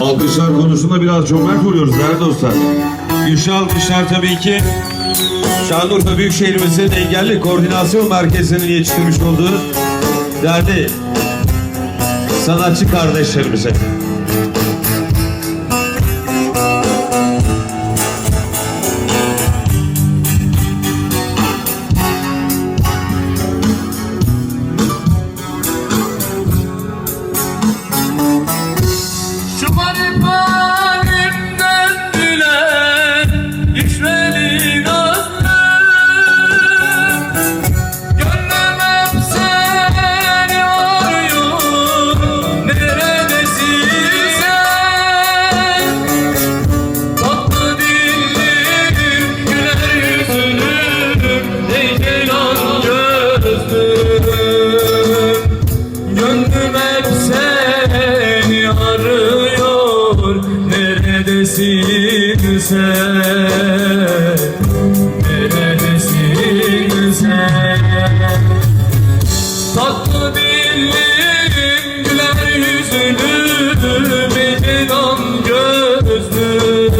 Alkışlar konusunda biraz cömert oluyoruz değerli dostlar. Güçlü alkışlar tabii ki Şanlıurfa Büyükşehirimizin Engelli Koordinasyon Merkezi'nin yetiştirmiş olduğu değerli sanatçı kardeşlerimize. Arıyor Neredesin sen? Neredesin sen? Tatlı dilim güler yüzlüm Mecnun gözlüm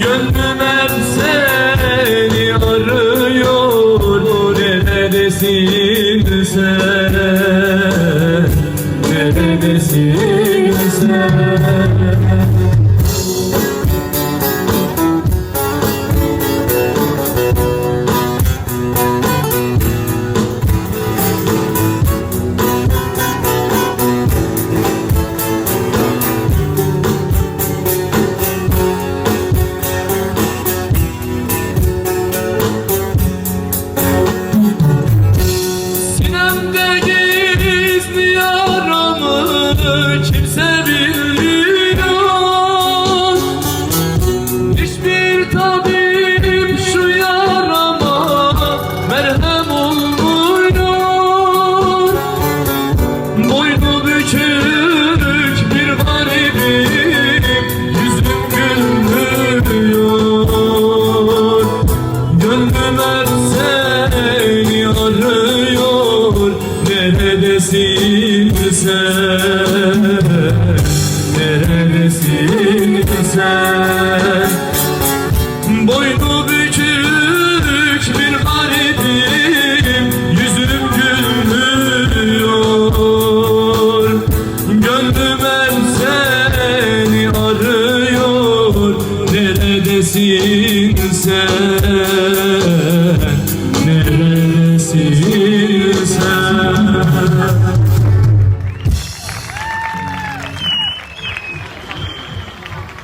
Gönlüm hep seni arıyor. Neredesin sen Neredesin sen kimse bilmiyor. Hiçbir tabip şu yarama merhem olmuyor. Boynu bükük bir garibim yüzüm gülmüyor. Gönlüm Neredesin sen? Boynu bükük bir garibim Yüzüm gülmüyor Gönlüm hep seni arıyor. Neredesin sen